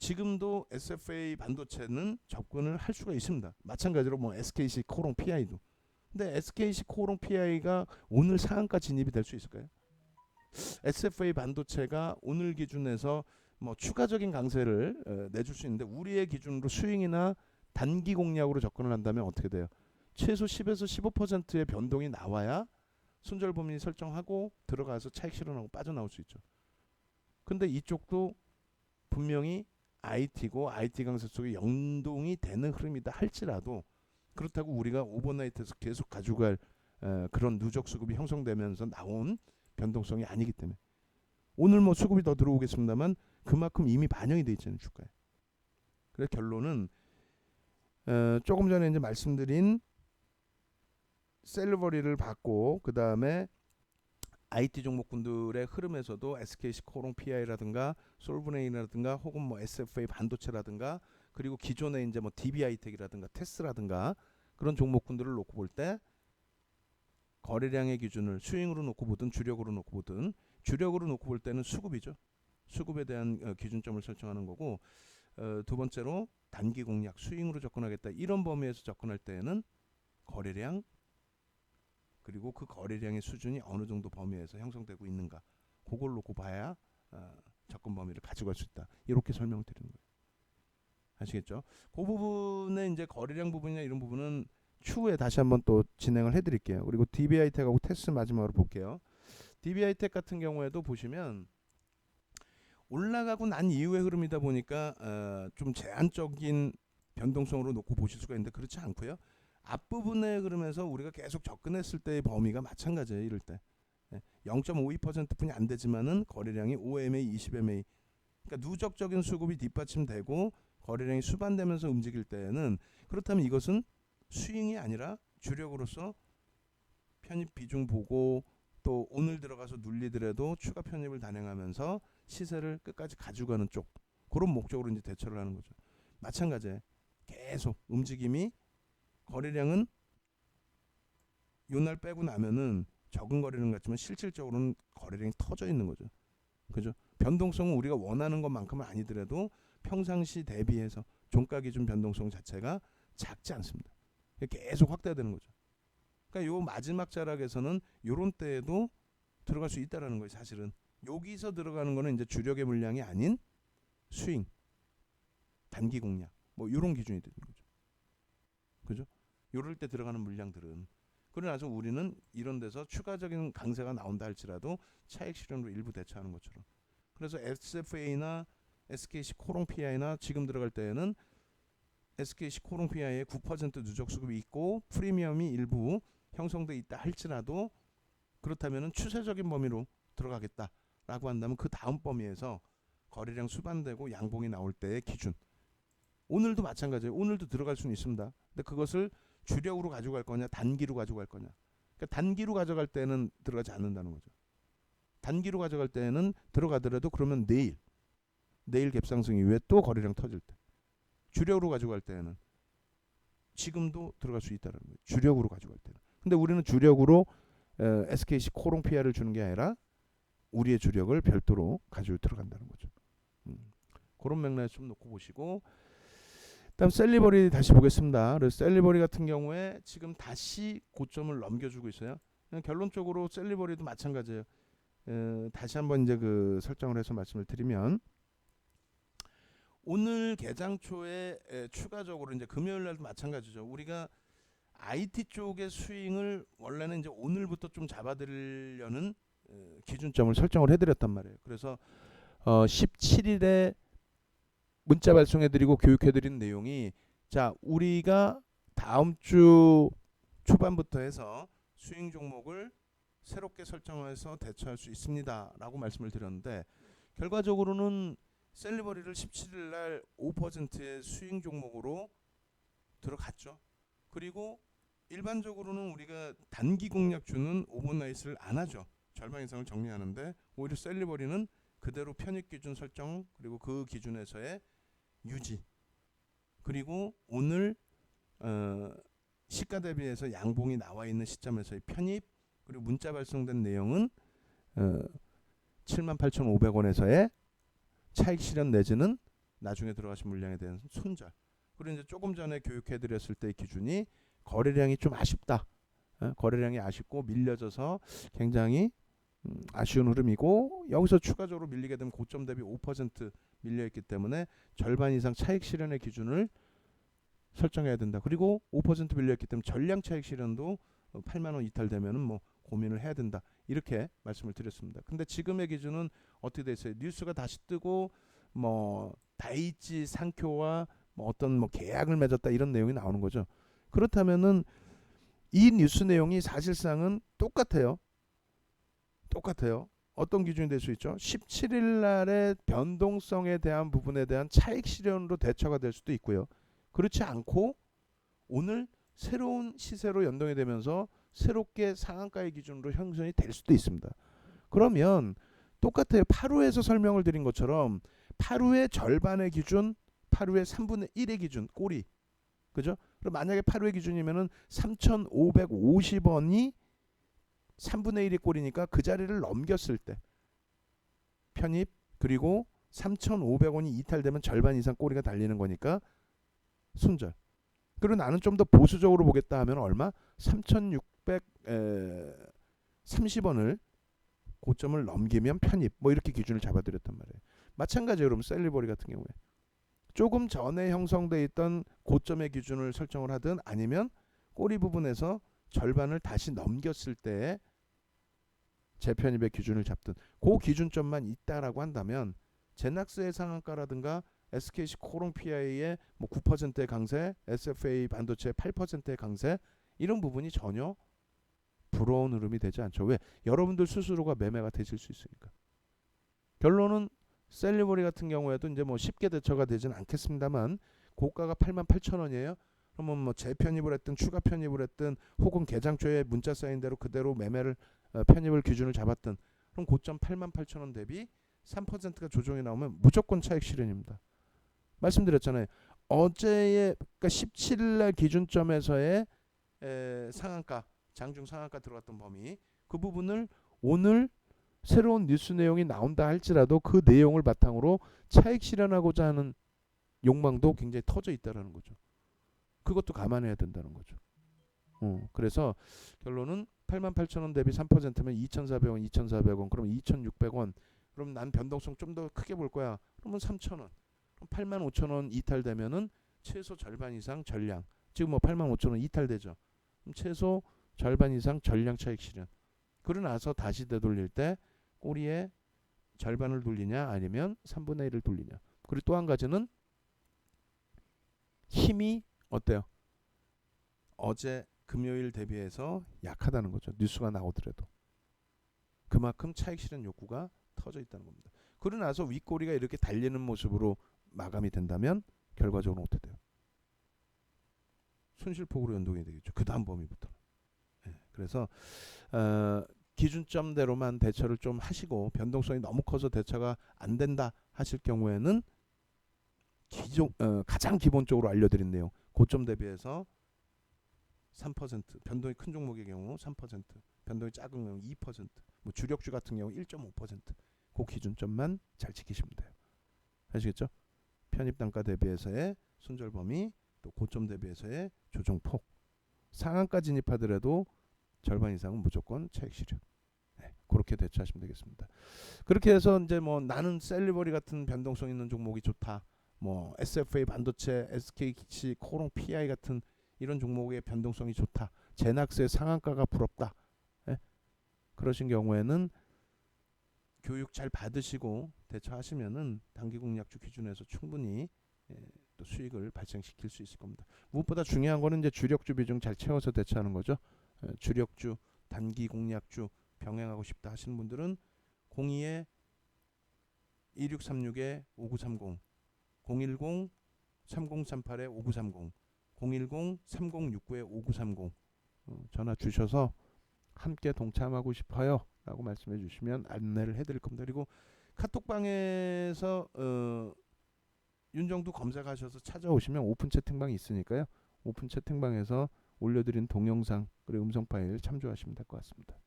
지금도 SFA 반도체는 접근을 할 수가 있습니다. 마찬가지로 뭐 SKC 코롱 PI도. 근데 SKC 코롱 PI가 오늘 상한가 진입이 될 수 있을까요? SFA 반도체가 오늘 기준에서 뭐 추가적인 강세를 어, 내줄 수 있는데 우리의 기준으로 스윙이나 단기 공략으로 접근을 한다면 어떻게 돼요? 최소 10에서 15%의 변동이 나와야 손절 범위 설정하고 들어가서 차익 실현하고 빠져나올 수 있죠. 근데 이쪽도 분명히 IT고 IT 강세 속에 연동이 되는 흐름이다 할지라도 그렇다고 우리가 오버나이트에서 계속 가져갈 에, 그런 누적 수급이 형성되면서 나온 변동성이 아니기 때문에 오늘 뭐 수급이 더 들어오겠습니다만 그만큼 이미 반영이 돼 있잖아요 주가에. 그래서 결론은 어, 조금 전에 이제 말씀드린 셀러버리를 받고 그 다음에 IT 종목군들의 흐름에서도 SKC 코롱 PI라든가 솔브레인이라든가 혹은 뭐 SFA 반도체라든가 그리고 기존의 이제 뭐 DBI텍이라든가 테스라든가 그런 종목군들을 놓고 볼 때 거래량의 기준을 스윙으로 놓고 보든 주력으로 놓고 보든 주력으로 놓고 볼 때는 수급이죠. 수급에 대한 어, 기준점을 설정하는 거고 어, 두 번째로 단기 공략 스윙으로 접근하겠다 이런 범위에서 접근할 때에는 거래량 그리고 그 거래량의 수준이 어느 정도 범위에서 형성되고 있는가 그걸 놓고 봐야 어, 접근 범위를 가져갈 수 있다 이렇게 설명을 드리는 거예요 아시겠죠? 그 부분에 이제 거래량 부분이나 이런 부분은 추후에 다시 한번 또 진행을 해드릴게요 그리고 DBI텍하고 테스 마지막으로 볼게요 DBI텍 같은 경우에도 보시면 올라가고 난 이후의 흐름이다 보니까 어, 좀 제한적인 변동성으로 놓고 보실 수가 있는데 그렇지 않고요. 앞부분의 흐름에서 우리가 계속 접근했을 때의 범위가 마찬가지예요. 이럴 때. 예, 0.52%뿐이 안 되지만은 거래량이 5MA, 20MA. 그러니까 누적적인 수급이 뒷받침되고 거래량이 수반되면서 움직일 때에는 그렇다면 이것은 스윙이 아니라 주력으로서 편입 비중 보고 또 오늘 들어가서 눌리더라도 추가 편입을 단행하면서 시세를 끝까지 가져가는 쪽 그런 목적으로 이제 대처를 하는 거죠. 마찬가지에 계속 움직임이 거래량은 요날 빼고 나면은 적은 거래량 같지만 실질적으로는 거래량이 터져 있는 거죠. 그죠? 변동성은 우리가 원하는 것만큼은 아니더라도 평상시 대비해서 종가 기준 변동성 자체가 작지 않습니다. 계속 확대되는 거죠. 그러니까 요 마지막 자락에서는 요런 때에도 들어갈 수 있다라는 거예요, 사실은. 여기서 들어가는 거는 이제 주력의 물량이 아닌 스윙, 단기 공략, 뭐 요런 기준이 되는 거죠. 그죠? 요럴 때 들어가는 물량들은 그러나서 우리는 이런 데서 추가적인 강세가 나온다 할지라도 차익 실현으로 일부 대처하는 것처럼. 그래서 SFA나 SKC 코롱 PI나 지금 들어갈 때에는 SKC 코롱 PI에 9% 누적 수급이 있고 프리미엄이 일부 형성돼 있다 할지라도 그렇다면은 추세적인 범위로 들어가겠다라고 한다면 그 다음 범위에서 거래량 수반되고 양봉이 나올 때의 기준. 오늘도 마찬가지예요. 오늘도 들어갈 수는 있습니다. 근데 그것을 주력으로 가져갈 거냐, 단기로 가져갈 거냐. 그러니까 단기로 가져갈 때는 들어가지 않는다는 거죠. 단기로 가져갈 때는 들어가더라도 그러면 내일 내일 갭상승 이후에 또 거래량 터질 때 주력으로 가져갈 때는 지금도 들어갈 수 있다는 거예요. 주력으로 가져갈 때는. 근데 우리는 주력으로 에, SKC 코롱 PR을 주는 게 아니라 우리의 주력을 별도로 가지고 들어간다는 거죠. 음. 그런 맥락에서 좀 놓고 보시고 다음 셀리버리 다시 보겠습니다. 셀리버리 같은 경우에 지금 다시 고점을 넘겨주고 있어요. 결론적으로 셀리버리도 마찬가지예요. 에, 다시 한번 이제 그 설정을 해서 말씀을 드리면 오늘 개장 초에 에, 추가적으로 이제 금요일 날도 마찬가지죠. 우리가 IT 쪽의 스윙을 원래는 이제 오늘부터 좀 잡아드리려는 에, 기준점을 설정을 해드렸단 말이에요. 그래서 어, 17일에 문자 발송해드리고 교육해드린 내용이 자 우리가 다음 주 초반부터 해서 스윙 종목을 새롭게 설정해서 대처할 수 있습니다라고 말씀을 드렸는데 결과적으로는 셀리버리를 17일 날 5%의 스윙 종목으로 들어갔죠. 그리고 일반적으로는 우리가 단기 공략주는 오버나이트를 안 하죠. 절반 이상을 정리하는데 오히려 셀리버리는 그대로 편입 기준 설정 그리고 그 기준에서의 유지 그리고 오늘 어, 시가 대비해서 양봉이 나와 있는 시점에서의 편입 그리고 문자 발송된 내용은 어, 78,500원에서의 차익 실현 내지는 나중에 들어가신 물량에 대한 손절. 그리고 이제 조금 전에 교육해 드렸을 때 기준이 거래량이 좀 아쉽다. 어, 거래량이 아쉽고 밀려져서 굉장히 음, 아쉬운 흐름이고 여기서 추가적으로 밀리게 되면 고점 대비 5% 밀려 있기 때문에 절반 이상 차익 실현의 기준을 설정해야 된다. 그리고 5% 밀려 있기 때문에 전량 차익 실현도 8만 원 이탈되면은 뭐 고민을 해야 된다. 이렇게 말씀을 드렸습니다. 근데 지금의 기준은 어떻게 돼 있어요? 뉴스가 다시 뜨고 뭐 다이치 상표와 뭐 어떤 뭐 계약을 맺었다 이런 내용이 나오는 거죠. 그렇다면은 이 뉴스 내용이 사실상은 똑같아요. 똑같아요. 어떤 기준이 될 수 있죠? 17일 날의 변동성에 대한 부분에 대한 차익 실현으로 대처가 될 수도 있고요. 그렇지 않고 오늘 새로운 시세로 연동이 되면서 새롭게 상한가의 기준으로 형성이 될 수도 있습니다. 그러면 똑같아요. 8호에서 설명을 드린 것처럼 8호의 절반의 기준, 8호의 3분의 1의 기준, 꼬리. 그죠? 그럼 만약에 8호의 기준이면은 3,550원이 3분의 1이 꼴이니까 그 자리를 넘겼을 때 편입 그리고 3,500원이 이탈되면 절반 이상 꼬리가 달리는 거니까 손절. 그리고 나는 좀 더 보수적으로 보겠다 하면 얼마? 3,630원을 고점을 넘기면 편입. 뭐 이렇게 기준을 잡아드렸단 말이에요. 마찬가지로 여러분 셀리버리 같은 경우에 조금 전에 형성돼 있던 고점의 기준을 설정을 하든 아니면 꼬리 부분에서 절반을 다시 넘겼을 때 재편입의 기준을 잡든 그 기준점만 있다라고 한다면 제낙스의 상한가라든가 SKC 코롱 PI의 뭐 9%의 강세, SFA 반도체 8%의 강세 이런 부분이 전혀 부러운 흐름이 되지 않죠. 왜? 여러분들 스스로가 매매가 되실 수 있으니까. 결론은 셀리버리 같은 경우에도 이제 뭐 쉽게 대처가 되지는 않겠습니다만 고가가 8만 8천 원이에요. 그러면 뭐 재편입을 했든 추가 편입을 했든 혹은 개장초에 문자 쌓인 대로 그대로 매매를 어, 편입을 기준을 잡았든 그럼 고점 8만 8천 원 대비 3%가 조정이 나오면 무조건 차익 실현입니다. 말씀드렸잖아요. 어제의 그러니까 17일 날 기준점에서의 에, 상한가 장중 상한가 들어갔던 범위 그 부분을 오늘 새로운 뉴스 내용이 나온다 할지라도 그 내용을 바탕으로 차익 실현하고자 하는 욕망도 굉장히 터져 있다라는 거죠. 그것도 감안해야 된다는 거죠. 어, 그래서 결론은 8만 8천 원 대비 3%면 2,400원, 2,400원, 그럼 2,600원. 그럼 난 변동성 좀 더 크게 볼 거야. 그러면 3천 원. 그럼 8만 5천 원 이탈되면은 최소 절반 이상 전량. 지금 뭐 8만 5천 원 이탈되죠. 그럼 최소 절반 이상 전량 차익 실현. 그러고 나서 다시 되돌릴 때 꼬리에 절반을 돌리냐 아니면 3분의 1을 돌리냐. 그리고 또 한 가지는 힘이 어때요? 어제 금요일 대비해서 약하다는 거죠. 뉴스가 나오더라도. 그만큼 차익 실현 욕구가 터져 있다는 겁니다. 그러고 나서 윗꼬리가 이렇게 달리는 모습으로 마감이 된다면 결과적으로 어떻게 돼요? 손실폭으로 연동이 되겠죠. 그 다음 범위부터. 네, 그래서 어, 기준점대로만 대처를 좀 하시고 변동성이 너무 커서 대처가 안 된다 하실 경우에는 기존 어, 가장 기본적으로 알려드린 내용 고점 대비해서 3% 변동이 큰 종목의 경우 3% 변동이 작은 경우 2%뭐 주력주 같은 경우 1.5%그 기준점만 잘 지키시면 돼요. 아시겠죠? 편입 단가 대비해서의 손절 범위 또 고점 대비해서의 조정 폭 상한가 진입하더라도 절반 이상은 무조건 차익 실현. 네, 그렇게 대처하시면 되겠습니다. 그렇게 해서 이제 뭐 나는 셀리버리 같은 변동성 있는 종목이 좋다. 뭐 SFA 반도체, SKC, 코롱 PI 같은 이런 종목의 변동성이 좋다. 제낙스의 상한가가 부럽다. 예? 그러신 경우에는 교육 잘 받으시고 대처하시면은 단기 공략주 기준에서 충분히 예, 또 수익을 발생시킬 수 있을 겁니다. 무엇보다 중요한 거는 이제 주력주 비중 잘 채워서 대처하는 거죠. 예, 주력주, 단기 공략주 병행하고 싶다 하시는 분들은 02에 2636에 5930 010 3038에 5930 010-3069-5930 어, 전화 주셔서 함께 동참하고 싶어요 라고 말씀해 주시면 안내를 해드릴 겁니다. 그리고 카톡방에서 어, 윤정도 검색하셔서 찾아오시면 오픈 채팅방이 있으니까요. 오픈 채팅방에서 올려드린 동영상 그리고 음성 파일 참조하시면 될 것 같습니다.